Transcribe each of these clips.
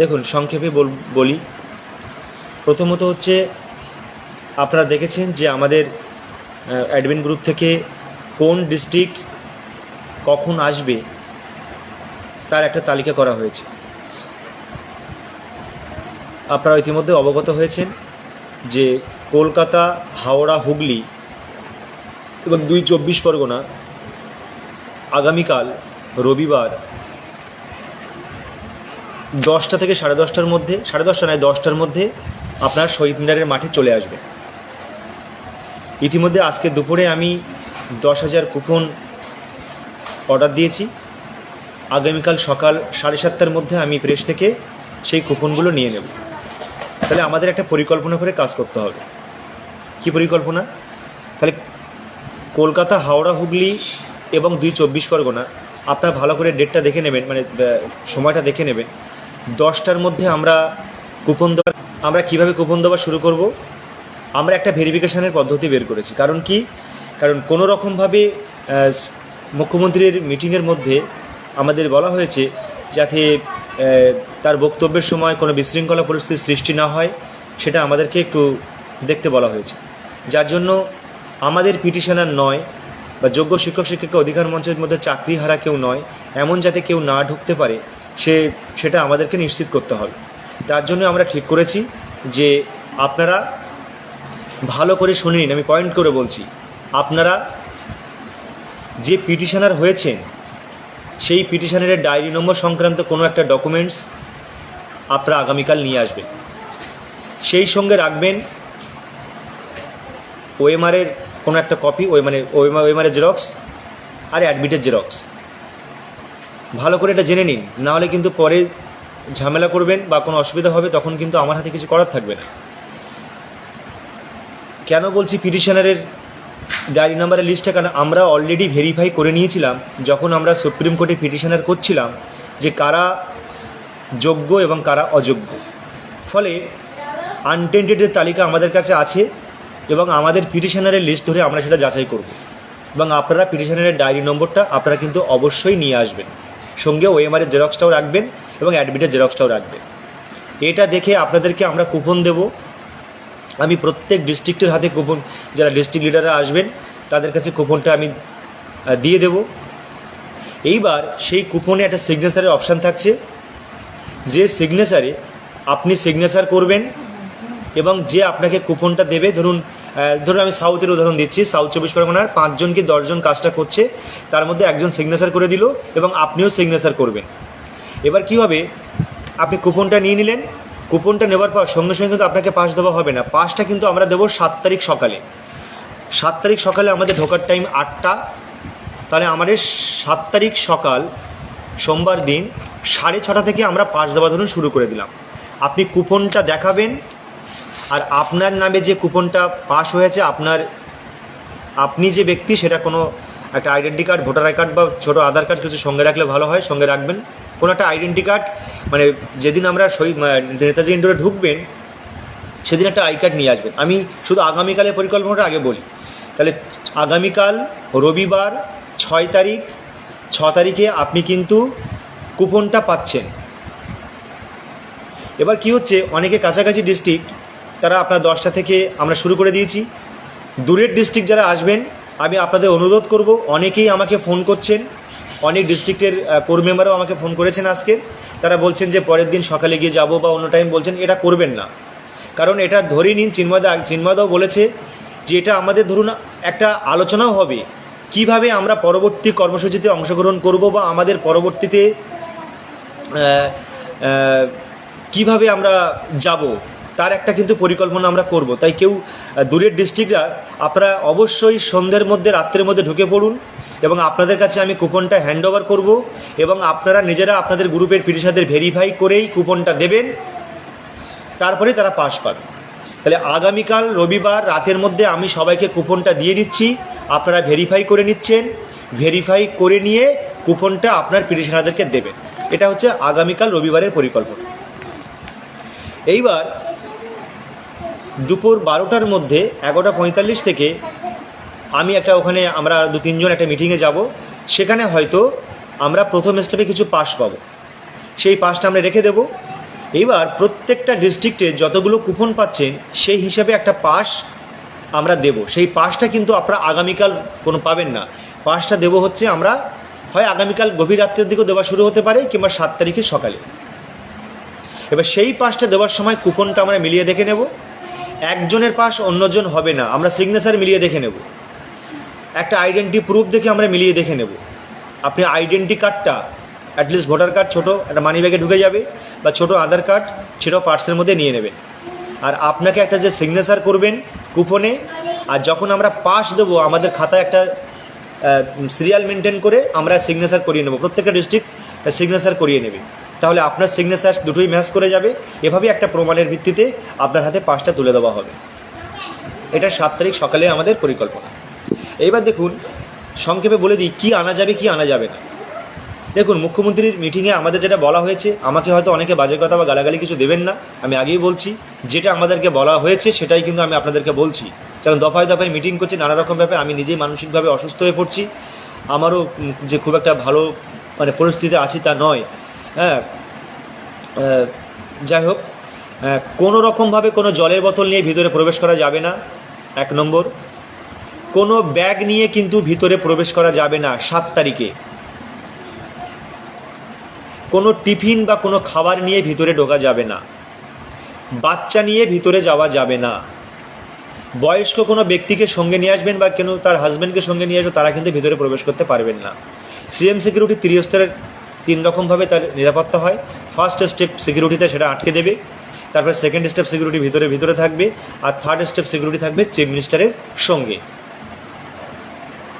দেখুন, সংক্ষেপে বল প্রথমত হচ্ছে, আপনারা দেখেছেন যে আমাদের অ্যাডমিন গ্রুপ থেকে কোন ডিস্ট্রিক্ট কখন আসবে, তার একটা তালিকা করা হয়েছে। আপনারা ইতিমধ্যে অবগত হয়েছেন যে কলকাতা, হাওড়া, হুগলি এবং দুই চব্বিশ পরগনা আগামীকাল, রবিবার দশটা থেকে সাড়ে দশটার মধ্যে, সাড়ে দশটা নয়, দশটার মধ্যে আপনার শহীদ মিনারের মাঠে চলে আসবে। ইতিমধ্যে আজকে দুপুরে আমি দশ হাজার কুপন অর্ডার দিয়েছি। আগামীকাল সকাল সাড়ে সাতটার মধ্যে আমি প্রেস থেকে সেই কুপনগুলো নিয়ে নেব। তাহলে আমাদের একটা পরিকল্পনা করে কাজ করতে হবে। কী পরিকল্পনা? তাহলে কলকাতা, হাওড়া, হুগলি এবং দুই চব্বিশ পরগনা, আপনার ভালো করে ডেটটা দেখে নেবেন মানে সময়টা দেখে নেবেন। দশটার মধ্যে আমরা কুপন দেওয়া আমরা কীভাবে কুপন দেওয়া শুরু করব? আমরা একটা ভেরিফিকেশনের পদ্ধতি বের করেছি। কারণ কি? কারণ কোনো রকমভাবে মুখ্যমন্ত্রীর মিটিংয়ের মধ্যে আমাদের বলা হয়েছে যাতে তার বক্তব্যের সময় কোনো বিশৃঙ্খলা পরিস্থিতির সৃষ্টি না হয়, সেটা আমাদেরকে একটু দেখতে বলা হয়েছে। যার জন্য আমাদের পিটিশনার নয় বা যোগ্য শিক্ষক শিক্ষিকা অধিকার মঞ্চের মধ্যে চাকরি হারা কেউ নয়, এমন যাতে কেউ না ঢুকতে পারে সে, সেটা আমাদেরকে নিশ্চিত করতে হবে। তার জন্য আমরা ঠিক করেছি যে আপনারা ভালো করে শুনে নিন, আমি পয়েন্ট করে বলছি। আপনারা যে পিটিশনার হয়েছেন, সেই পিটিশনারের ডায়েরি নম্বর সংক্রান্ত কোনো একটা ডকুমেন্টস আপনারা আগামীকাল নিয়ে আসবেন। সেই সঙ্গে রাখবেন ওএমআরের কোনো একটা কপি ওই মানে ওএমআর ওএমআরের জেরক্স আর অ্যাডমিটের জেরক্স ভালো করে এটা জেনে নিন। নাহলে কিন্তু পরে ঝামেলা করবেন বা কোনো অসুবিধা হবে, তখন কিন্তু আমার হাতে কিছু করার থাকবে না। কেন বলছি পিটিশনারের ডায়েরি নাম্বারের লিস্টটা? কারণ আমরা অলরেডি ভেরিফাই করে নিয়েছিলাম, যখন আমরা সুপ্রিম কোর্টে পিটিশনার করছিলাম, যে কারা যোগ্য এবং কারা অযোগ্য। ফলে আনটেন্টেডের তালিকা আমাদের কাছে আছে এবং আমাদের পিটিশনারের লিস্ট ধরে আমরা সেটা যাচাই করব। এবং আপনারা পিটিশনারের ডায়েরি নম্বরটা আপনারা কিন্তু অবশ্যই নিয়ে আসবেন। সঙ্গে ওএমআরের জেরক্সটাও রাখবেন এবং অ্যাডমিটের জেরক্সটাও রাখবেন। এটা দেখে আপনাদেরকে আমরা কুপন দেব। আমি প্রত্যেক ডিস্ট্রিক্টের হাতে কুপন যারা ডিস্ট্রিক্ট লিডাররা আসবেন, তাদের কাছে কুপনটা আমি দিয়ে দেব। এইবার সেই কুপনে একটা সিগনেচারের অপশান থাকছে। যে সিগনেচারে আপনি সিগনেচার করবেন এবং যে আপনাকে কুপনটা দেবে, ধরুন ধরুন আমি সাউথের উদাহরণ দিচ্ছি, সাউথ চব্বিশ পরগনার পাঁচজন কি দশজন কাজটা করছে, তার মধ্যে একজন সিগনেচার করে দিল এবং আপনিও সিগনেচার করবেন। এবার কি হবে? আপনি কুপনটা নিয়ে নিলেন কুপনটা নেবার পর সঙ্গে সঙ্গে কিন্তু আপনাকে পাস দেওয়া হবে না। পাসটা কিন্তু আমরা দেবো সাত তারিখ সকালে। সাত তারিখ সকালে আমাদের ঢোকার টাইম আটটা। তাহলে আমাদের সাত তারিখ সকাল, সোমবার দিন সাড়ে ছটা থেকে আমরা পাস দেওয়া ধরুন শুরু করে দিলাম। আপনি কুপনটা দেখাবেন আর আপনার নামে যে কুপনটা পাস হয়েছে, আপনার, আপনি যে ব্যক্তি, সেটা কোনো একটা আইডেন্টি কার্ড ভোটার কার্ড বা ছোটো আধার কার্ড কিছু সঙ্গে রাখলে ভালো হয়, সঙ্গে রাখবেন। কোনো একটা আইডেন্টি কার্ড মানে যেদিন আমরা মানে নেতাজি ইন্ডোরে ঢুকবেন, সেদিন একটা আই কার্ড নিয়ে আসবেন। আমি শুধু আগামীকালের পরিকল্পনাটা আগে বলি। তাহলে আগামীকাল, রবিবার, ছয় তারিখ, ছ তারিখে আপনি কিন্তু কুপনটা পাচ্ছেন। এবার কি হচ্ছে, অনেকে কাছাকাছি ডিস্ট্রিক্ট তারা আপনার দশটা থেকে আমরা শুরু করে দিয়েছি। দূরের ডিস্ট্রিক্ট যারা আসবেন, আমি আপনাদের অনুরোধ করব, অনেকেই আমাকে ফোন করছেন, অনেক ডিস্ট্রিক্টের কোর মেম্বারও আমাকে ফোন করেছেন আজকে। তারা বলছেন যে পরের দিন সকালে গিয়ে যাব বা অন্য টাইম বলছেন, এটা করবেন না। কারণ এটা ধরে নিন চিন্ময়দা চিন্ময়দাও বলেছে যে এটা আমাদের ধরুন একটা আলোচনাও হবে। কীভাবে আমরা পরবর্তী কর্মসূচিতে অংশগ্রহণ করব বা আমাদের পরবর্তীতে কীভাবে আমরা যাব? তার একটা কিন্তু পরিকল্পনা আমরা করব। তাই কেউ দূরের ডিস্ট্রিক্টরা আপনারা অবশ্যই সন্ধ্যের মধ্যে, রাত্রের মধ্যে ঢুকে পড়ুন এবং আপনাদের কাছে আমি কুপনটা হ্যান্ড ওভার করব এবং আপনারা নিজেরা আপনাদের গ্রুপের পিটিশাদের ভেরিফাই করেই কুপনটা দেবেন। তারপরে তারা পাস পাবে। তাহলে আগামীকাল, রবিবার রাতের মধ্যে আমি সবাইকে কুপনটা দিয়ে দিচ্ছি। আপনারা ভেরিফাই করে নিচ্ছেন। ভেরিফাই করে নিয়ে কুপনটা আপনার পিটিশনারদেরকে দেবেন। এটা হচ্ছে আগামীকাল, রবিবারের পরিকল্পনা। এইবার দুপুর বারোটার মধ্যে এগারোটা পঁয়তাল্লিশ থেকে আমি একটা ওখানে আমরা দু তিনজন একটা মিটিংয়ে যাব। সেখানে হয়তো আমরা প্রথম স্টেপে কিছু পাস পাবো। সেই পাসটা আমরা রেখে দেব। এইবার প্রত্যেকটা ডিস্ট্রিক্টে যতগুলো কুপন পাচ্ছেন, সেই হিসাবে একটা পাস আমরা দেব। সেই পাসটা কিন্তু আপনারা আগামীকাল কোনো পাবেন না। পাসটা দেব হচ্ছে আমরা, হয় আগামীকাল গভীর রাত্রের দিকেও দেওয়া শুরু হতে পারে কিংবা সাত তারিখে সকালে। এবার সেই পাসটা দেওয়ার সময় কুপনটা আমরা মিলিয়ে দেখে নেব। একজনের পাস অন্যজন হবে না। আমরা সিগনেচার মিলিয়ে দেখে নেব। একটা আইডেন্টি প্রুফ দেখে আমরা মিলিয়ে দেখে নেব। আপনি আইডেন্টি কার্ডটা অ্যাটলিস্ট ভোটার কার্ড ছোটো, একটা মানি ব্যাগে ঢুকে যাবে, বা ছোটো আধার কার্ড সেটাও পার্সের মধ্যে নিয়ে নেবেন। আর আপনাকে একটা যে সিগনেচার করবেন কুপনে আর যখন আমরা পাস দেবো, আমাদের খাতায় একটা সিরিয়াল মেনটেন করে আমরা সিগনেচার করিয়ে নেব। প্রত্যেকটা ডিস্ট্রিক্ট সিগনেচার করিয়ে নেবে। তাহলে আপনার সিগনেচার দুটোই ম্যাচ করে যাবে। এভাবে একটা প্রমাণের ভিত্তিতে আপনার হাতে পাসটা তুলে দেওয়া হবে। এটা সাত তারিখ সকালে আমাদের পরিকল্পনা। এইবার দেখুন, সংক্ষেপে বলে দিই, কী আনা যাবে, কি আনা যাবে না। দেখুন, মুখ্যমন্ত্রীর মিটিংয়ে আমাদের যেটা বলা হয়েছে, আমাকে হয়তো অনেকে বাজে কথা বা গালাগালি কিছু দেবেন না, আমি আগেই বলছি, যেটা আমাদেরকে বলা হয়েছে সেটাই কিন্তু আমি আপনাদেরকে বলছি। কারণ দফায় দফায় মিটিং করছি নানা রকমভাবে আমি নিজেই মানসিকভাবে অসুস্থ হয়ে পড়ছি। আমারও যে খুব একটা ভালো মানে পরিস্থিতি আছি তা নয়। হ্যাঁ যাই হোক আহ, কোনো রকমভাবে কোনো জলের বোতল নিয়ে ভিতরে প্রবেশ করা যাবে না এক নম্বর। কোনো ব্যাগ নিয়ে কিন্তু ভিতরে প্রবেশ করা যাবে না সাত তারিখে। কোনো টিফিন বা কোনো খাবার নিয়ে ভিতরে ঢোকা যাবে না। বাচ্চা নিয়ে ভিতরে যাওয়া যাবে না। বয়স্ক কোনো ব্যক্তিকে সঙ্গে নিয়ে আসবেন বা কেন তার হাজব্যান্ডকে সঙ্গে নিয়ে আসবে তারা কিন্তু ভিতরে প্রবেশ করতে পারবেন না। সিএম সিকিউরিটি ত্রিস্তরের তিন রকমভাবে তার নিরাপত্তা হয়। ফার্স্ট স্টেপ সিকিউরিটিতে সেটা আটকে দেবে। তারপর সেকেন্ড স্টেপ সিকিউরিটি ভিতরে ভিতরে থাকবে। আর থার্ড স্টেপ সিকিউরিটি থাকবে চিফ মিনিস্টারের সঙ্গে।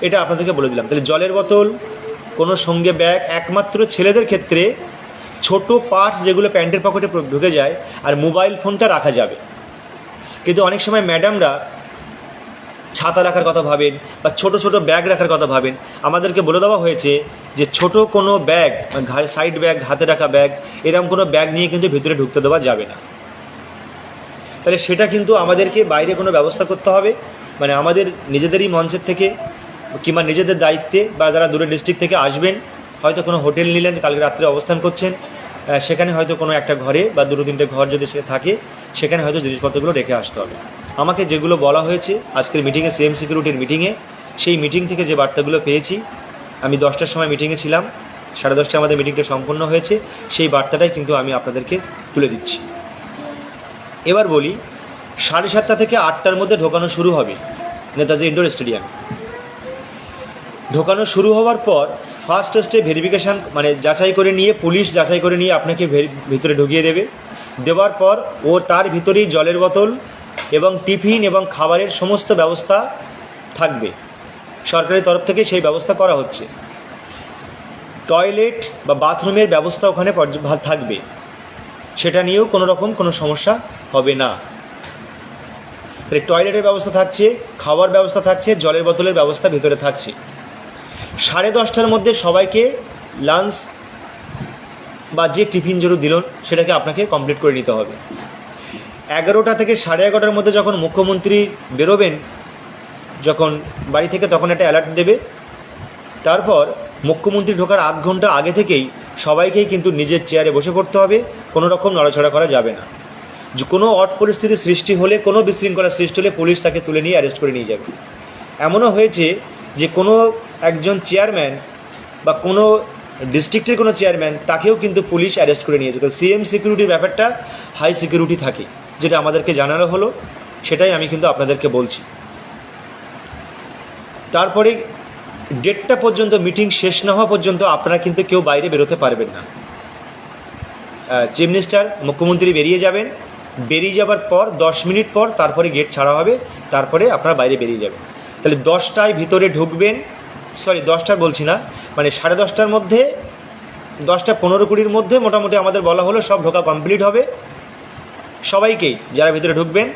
এটা আপনাদেরকে বলে দিলাম। তাহলে জলের বোতল, কোনো সঙ্গে ব্যাগ, একমাত্র ছেলেদের ক্ষেত্রে ছোট পার্টস যেগুলো প্যান্টের পকেটে ঢুকে যায় আর মোবাইল ফোনটা রাখা যাবে। কিন্তু অনেক সময় ম্যাডামরা ছাতা রাখার কথা ভাবেন বা ছোট ছোট ব্যাগ রাখার কথা ভাবেন, আমাদেরকে বলে দেওয়া হয়েছে যে ছোট কোনো ব্যাগ ঘাড়ে সাইড ব্যাগ হাতে রাখা ব্যাগ এরকম কোনো ব্যাগ নিয়ে কিন্তু ভিতরে ঢুকতে দেওয়া যাবে না। তাহলে সেটা কিন্তু আমাদেরকে বাইরে কোনো ব্যবস্থা করতে হবে মানে আমাদের নিজেদেরই মঞ্চের থেকে কিংবা নিজেদের দায়িত্বে বা যারা দূরের ডিস্ট্রিক্ট থেকে আসবেন, হয়তো কোনো হোটেল নিলেন, কালকে রাত্রে অবস্থান করছেন সেখানে হয়তো কোনো একটা ঘরে বা দুটো তিনটে ঘর যদি সে থাকে, সেখানে হয়তো জিনিসপত্রগুলো রেখে আসতে হবে। আমাকে যেগুলো বলা হয়েছে, আজকের মিটিংয়ে সিএম সিকিউরিটির মিটিংয়ে সেই মিটিং থেকে যে বার্তাগুলো পেয়েছি, আমি দশটার সময় মিটিংয়ে ছিলাম, সাড়ে দশটায় আমাদের মিটিংটা সম্পন্ন হয়েছে, সেই বার্তাটাই কিন্তু আমি আপনাদেরকে তুলে দিচ্ছি। এবার বলি, সাড়ে সাতটা থেকে আটটার মধ্যে ঢোকানো শুরু হবে, নেতাজি ইন্ডোর স্টেডিয়াম। ঢোকানো শুরু হওয়ার পর ফার্স্ট স্টে ভেরিফিকেশান মানে যাচাই করে নিয়ে, পুলিশ যাচাই করে নিয়ে আপনাকে ভিতরে ঢুকিয়ে দেবে। দেওয়ার পর ও তার ভিতরেই জলের বোতল এবং টিফিন এবং খাবারের সমস্ত ব্যবস্থা থাকবে। সরকারের তরফ থেকে সেই ব্যবস্থা করা হচ্ছে। টয়লেট বা বাথরুমের ব্যবস্থা ওখানে থাকবে। সেটা নিয়েও কোনো রকম কোনো সমস্যা হবে না। তাহলে টয়লেটের ব্যবস্থা থাকছে, খাওয়ার ব্যবস্থা থাকছে, জলের বোতলের ব্যবস্থা ভেতরে থাকছে। সাড়ে দশটার মধ্যে সবাইকে লাঞ্চ বা যে টিফিন জরু দিল, সেটাকে আপনাকে কমপ্লিট করে নিতে হবে। এগারোটা থেকে সাড়ে এগারোটার মধ্যে যখন মুখ্যমন্ত্রী বেরোবেন, যখন বাড়ি থেকে তখন একটা অ্যালার্ট দেবে। তারপর মুখ্যমন্ত্রী ঢোকার আধ ঘণ্টা আগে থেকেই সবাইকেই কিন্তু নিজের চেয়ারে বসে পড়তে হবে, কোনো রকম নড়াচড়া করা যাবে না। কোনো অট পরিস্থিতি সৃষ্টি হলে, কোনো বিশৃঙ্খলা সৃষ্টি হলে পুলিশ তাকে তুলে নিয়ে অ্যারেস্ট করে নিয়ে যাবে। এমনও হয়েছে যে কোনো একজন চেয়ারম্যান বা কোনো ডিস্ট্রিক্টের কোনো চেয়ারম্যান তাকেও কিন্তু পুলিশ অ্যারেস্ট করে নিয়েছে কারণ সিএম সিকিউরিটির ব্যাপারটা হাই সিকিউরিটি থাকে। যেটা আমাদেরকে জানানো হলো, সেটাই আমি কিন্তু আপনাদেরকে বলছি। তারপরে ডেটটা পর্যন্ত, মিটিং শেষ না হওয়া পর্যন্ত আপনারা কিন্তু কেউ বাইরে বেরোতে পারবেন না। চিফ মিনিস্টার, মুখ্যমন্ত্রী বেরিয়ে যাবেন। বেরিয়ে যাবার পর, দশ মিনিট পর তারপরে গেট ছাড়া হবে, তারপরে আপনারা বাইরে বেরিয়ে যাবেন। তাহলে দশটায় ভিতরে ঢুকবেন, সরি দশটার বলছি না মানে সাড়ে দশটার মধ্যে, দশটা পনেরো কুড়ির মধ্যে মোটামুটি আমাদের বলা হলো, সব ঢোকা কমপ্লিট হবে। সবাইকেই যারা ভিতরে ঢুকবেন,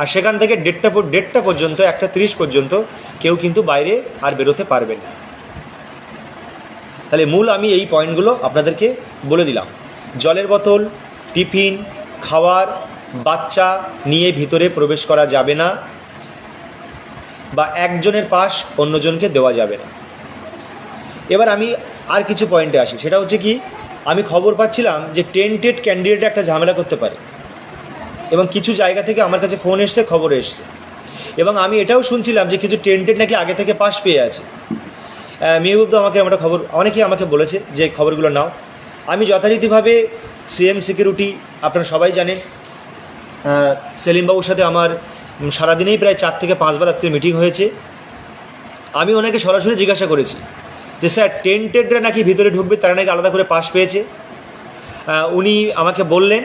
আর সেখান থেকে দেড়টা দেড়টা পর্যন্ত, একটা তিরিশ পর্যন্ত কেউ কিন্তু বাইরে আর বেরোতে পারবেন না। তাহলে মূল আমি এই পয়েন্টগুলো আপনাদেরকে বলে দিলাম। জলের বোতল, টিফিন, খাওয়ার, বাচ্চা নিয়ে ভিতরে প্রবেশ করা যাবে না বা একজনের পাশ অন্যজনকে দেওয়া যাবে না। এবার আমি আর কিছু পয়েন্টে আসি। সেটা হচ্ছে কি, আমি খবর পাচ্ছিলাম যে টেন্টেড ক্যান্ডিডেট একটা ঝামেলা করতে পারে। এবং কিছু জায়গা থেকে আমার কাছে ফোন এসছে, খবর এসছে। এবং আমি এটাও শুনছিলাম যে কিছু টেন্টেড নাকি আগে থেকে পাস পেয়ে আছে। মেহবুব তো আমাকে আমরা খবর অনেকেই আমাকে বলেছে যে খবরগুলো নাও। আমি যথারীতিভাবে সিএম সিকিউরিটি, আপনারা সবাই জানেন সেলিমবাবুর সাথে আমার সারাদিনেই প্রায় চার থেকে পাঁচবার আজকে মিটিং হয়েছে। আমি ওনাকে সরাসরি জিজ্ঞাসা করেছি যে, স্যার, টেন্টেডরা নাকি ভিতরে ঢুকবে, তারা নাকি আলাদা করে পাস পেয়েছে? উনি আমাকে বললেন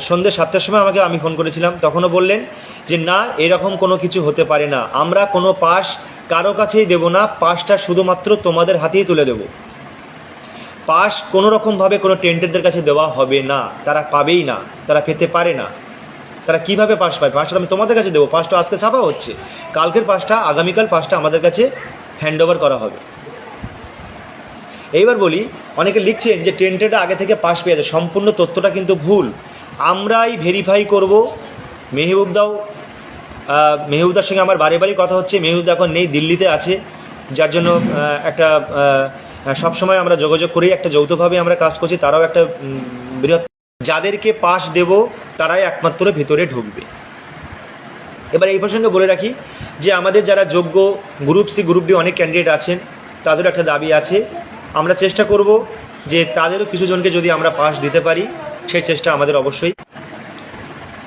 সন্ধ্যে সাতটার সময় আমাকে আমি ফোন করেছিলাম। তখনও বললেন যে, না, এরকম কোনো কিছু হতে পারে না। আমরা কোনো পাস কারও কাছেই দেব না। পাসটা শুধুমাত্র তোমাদের হাতেই তুলে দেব। পাস কোনো রকমভাবে কোনো টেন্টেডদের কাছে দেওয়া হবে না। তারা পাবেই না। তারা পেতে পারে না। তারা কীভাবে পাস পায়? পাসটা আমি তোমাদের কাছে দেবো। পাসটা আজকে ছাপা হচ্ছে। কালকের পাসটা আগামীকাল পাসটা আমাদের কাছে হ্যান্ড ওভার করা হবে। এইবার বলি, অনেকে লিখছেন যে টেন্টেডটা আগে থেকে পাস পেয়ে আছে, সম্পূর্ণ তথ্যটা কিন্তু ভুল। আমরাই ভেরিফাই করব। মেহবুবদাও মেহবুবদার সঙ্গে আমার বারে বারে কথা হচ্ছে, মেহবুবদা এখন নেই, দিল্লিতে আছে। যার জন্য একটা সব সময় আমরা যোগাযোগ করি, একটা যৌথভাবে আমরা কাজ করছি, তারাও একটা বৃহৎ যাদেরকে পাশ দেব, তারাই একমাত্র ভেতরে ঢুকবে। এবার এই প্রসঙ্গে বলে রাখি যে আমাদের যারা যোগ্য গ্রুপ সি গ্রুপ ডি অনেক ক্যান্ডিডেট আছেন, তাদেরও একটা দাবি আছে। আমরা চেষ্টা করব যে তাদেরও কিছু জনকে যদি আমরা পাস দিতে পারি সেই চেষ্টা আমাদের অবশ্যই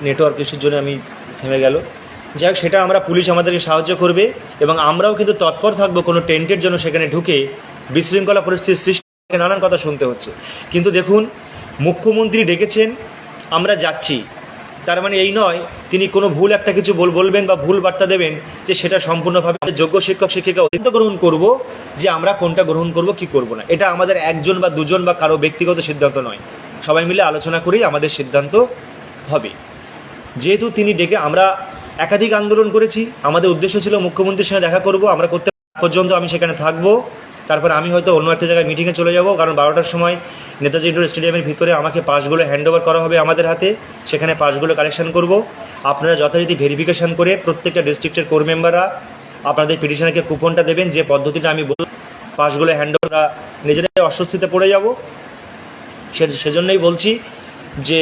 নেটওয়ার্ক ইস্যুর জন্য আমি থেমে গেল। যাই হোক সেটা আমরা পুলিশ আমাদেরকে সাহায্য করবে এবং আমরাও কিন্তু তৎপর থাকব কোনো টেন্টের জন্য সেখানে ঢুকে বিশৃঙ্খলা পরিস্থিতির সৃষ্টি নানান কথা শুনতে হচ্ছে। কিন্তু দেখুন, মুখ্যমন্ত্রী ডেকেছেন, আমরা যাচ্ছি। তার মানে এই নয়, তিনি কোনো ভুল একটা কিছু বল বলবেন বা ভুল বার্তা দেবেন যে সেটা সম্পূর্ণভাবে যোগ্য শিক্ষক, শিক্ষিকা অত্যন্ত গ্রহণ করব, যে আমরা কোনটা গ্রহণ করব, কি করব না। এটা আমাদের একজন বা দুজন বা কারও ব্যক্তিগত সিদ্ধান্ত নয়। সবাই মিলে আলোচনা করেই আমাদের সিদ্ধান্ত হবে। যেহেতু তিনি ডেকে আমরা একাধিক আন্দোলন করেছি, আমাদের উদ্দেশ্য ছিল মুখ্যমন্ত্রীর সঙ্গে দেখা করব, আমরা করতে পর্যন্ত আমি সেখানে থাকব। তারপর আমি হয়তো অন্য একটা জায়গায় মিটিংয়ে চলে যাব, কারণ বারোটার সময় নেতাজি ইন্ডোর স্টেডিয়ামের ভিতরে আমাকে পাসগুলো হ্যান্ড ওভার করা হবে আমাদের হাতে, সেখানে পাসগুলো কালেকশন করব। আপনারা যথারীতি ভেরিফিকেশন করে প্রত্যেকটা ডিস্ট্রিক্টের কোর মেম্বাররা আপনাদের পিটিশনারকে কুপনটা দেবেন, যে পদ্ধতিটা আমি বল পাসগুলো হ্যান্ড ওভার নিজেরাই অস্বস্তিতে পড়ে যাব। সে সেজন্যই বলছি যে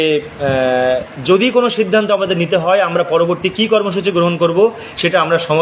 যদি কোনো সিদ্ধান্ত আমাদের নিতে হয়, আমরা পরবর্তী কী কর্মসূচি গ্রহণ করব, সেটা আমরা সম